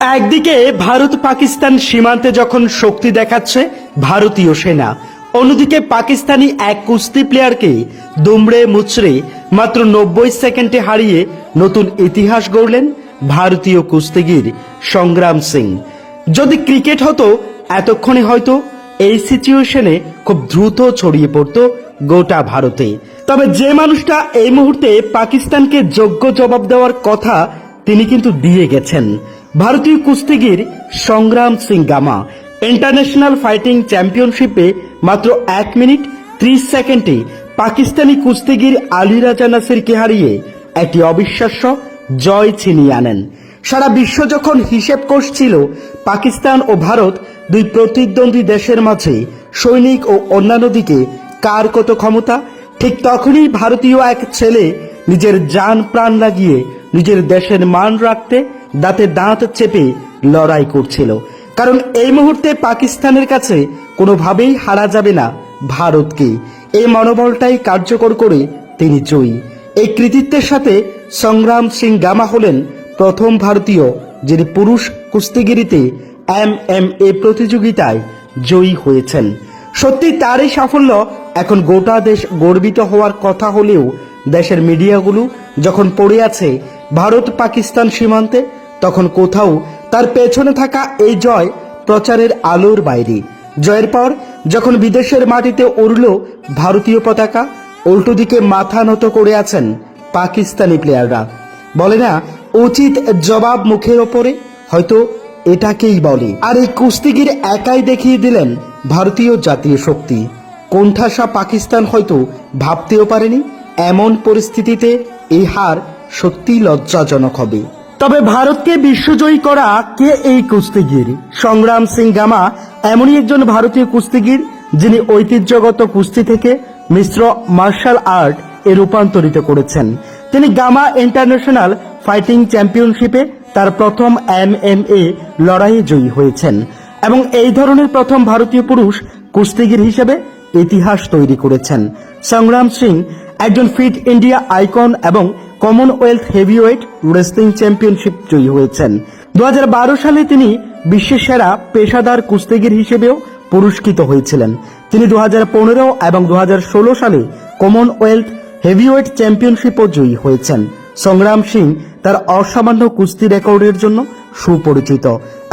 একদিকে ভারত পাকিস্তান সীমান্তে যখন শক্তি দেখাচ্ছে, ভারতীয় সেনা। অন্যদিকে পাকিস্তানি এক কুস্তি প্লেয়ারকে দুমড়ে মুচড়ে মাত্র নব্বই সেকেন্ডে হারিয়ে নতুন ইতিহাস গড়লেন ভারতীয় কুস্তিগির সংগ্রাম সিং। যদি ক্রিকেট হতো, এতক্ষণে হয়তো এই সিচুয়েশনে খুব দ্রুত ছড়িয়ে পড়তো গোটা ভারতে। তবে যে মানুষটা এই মুহূর্তে পাকিস্তানকে যোগ্য জবাব দেওয়ার কথা তিনি কিন্তু দিয়ে গেছেন। ভারতীয় কুস্তিগির সংগ্রাম সিং গামা ইন্টারন্যাশনাল ফাইটিং চ্যাম্পিয়নশিপে মাত্র এক মিনিট ত্রিশ সেকেন্ডে পাকিস্তানি কুস্তিগির আলী রাজা নাসিরকে হারিয়ে একটি অবিশ্বাস্য জয় ছিনিয়ে আনেন। সারা বিশ্ব যখন হিসেব করছিল পাকিস্তান ও ভারত দুই প্রতিদ্বন্দ্বী দেশের মাঝে সৈনিক ও অন্যান্য দিকে কার কত ক্ষমতা, ঠিক তখনই ভারতীয় এক ছেলে নিজের যান প্রাণ লাগিয়ে নিজের দেশের মান রাখতে দাঁতে দাঁত চেপে লড়াই করছিল। কারণ এই মুহূর্তে পাকিস্তানের কাছে কোনোভাবেই হারা যাবে না ভারতকে। এই মনোবলটাই কার্যকর করে তিনি জয়ী। এই কৃতিত্বের সাথে সংগ্রাম সিং গামা হলেন প্রথম ভারতীয়, যিনি পুরুষ কুস্তিগিরিতে এম এম এ প্রতিযোগিতায় জয়ী হয়েছেন। সত্যি তার এই সাফল্য এখন গোটা দেশ গর্বিত হওয়ার কথা হলেও দেশের মিডিয়াগুলো যখন পড়ে আছে ভারত পাকিস্তান সীমান্তে তখন কোথাও তার পেছনে থাকা এই জয় প্রচারের আলোর বাইরে। জয়ের পর যখন বিদেশের মাটিতে উড়ল ভারতীয় পতাকা, উল্টো দিকে মাথা নত করে আছেন পাকিস্তানি প্লেয়াররা বলে না, উচিত জবাব মুখের ওপরে, হয়তো এটাকেই বলে। আর এই কুস্তিগির একাই দেখিয়ে দিলেন ভারতীয় জাতীয় শক্তি। কোণঠাসা পাকিস্তান হয়তো ভাবতেও পারেনি, এমন পরিস্থিতিতে এই হার সত্যি লজ্জাজনক হবে। তবে ভারতকে বিশ্বজয়ী করা কে এই কুস্তিগির? সংগ্রাম সিং গামা এমনই একজন ভারতীয় কুস্তিগির যিনি ঐতিহ্যগত কুস্তি থেকে মিশ্র মার্শাল আর্ট এ রূপান্তরিত করেছেন। তিনি গামা ইন্টারন্যাশনাল ফাইটিং চ্যাম্পিয়নশিপে তার প্রথম এম এম এ লড়াইয়ে জয়ী হয়েছেন এবং এই ধরনের প্রথম ভারতীয় পুরুষ কুস্তিগির হিসেবে ইতিহাস তৈরি করেছেন। সংগ্রাম সিং একজন ফিট ইন্ডিয়া আইকন এবং কমনওয়েলথ হেভিওয়েট রেসলিং চ্যাম্পিয়নশিপ জয়ী হয়েছেন। দু হাজার বারো সালে তিনি বিশ্বের সেরা পেশাদার কুস্তিগির হিসেবেও পুরস্কৃত হয়েছিলেন। তিনি দু এবং দু সালে কমনওয়েলথ হেভিওয়েট চ্যাম্পিয়নশিপও জয়ী হয়েছেন। সংগ্রাম সিং তার অসামান্য কুস্তি রেকর্ডের জন্য সুপরিচিত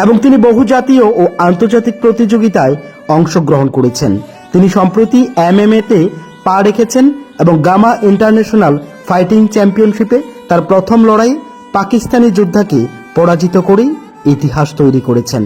এবং তিনি বহুজাতীয় ও আন্তর্জাতিক প্রতিযোগিতায় অংশগ্রহণ করেছেন। তিনি সম্প্রতি এমএমএ তে পা রেখেছেন এবং গামা ইন্টারন্যাশনাল ফাইটিং চ্যাম্পিয়নশিপে তার প্রথম লড়াই পাকিস্তানি যোদ্ধাকে পরাজিত করেই ইতিহাস তৈরি করেছেন।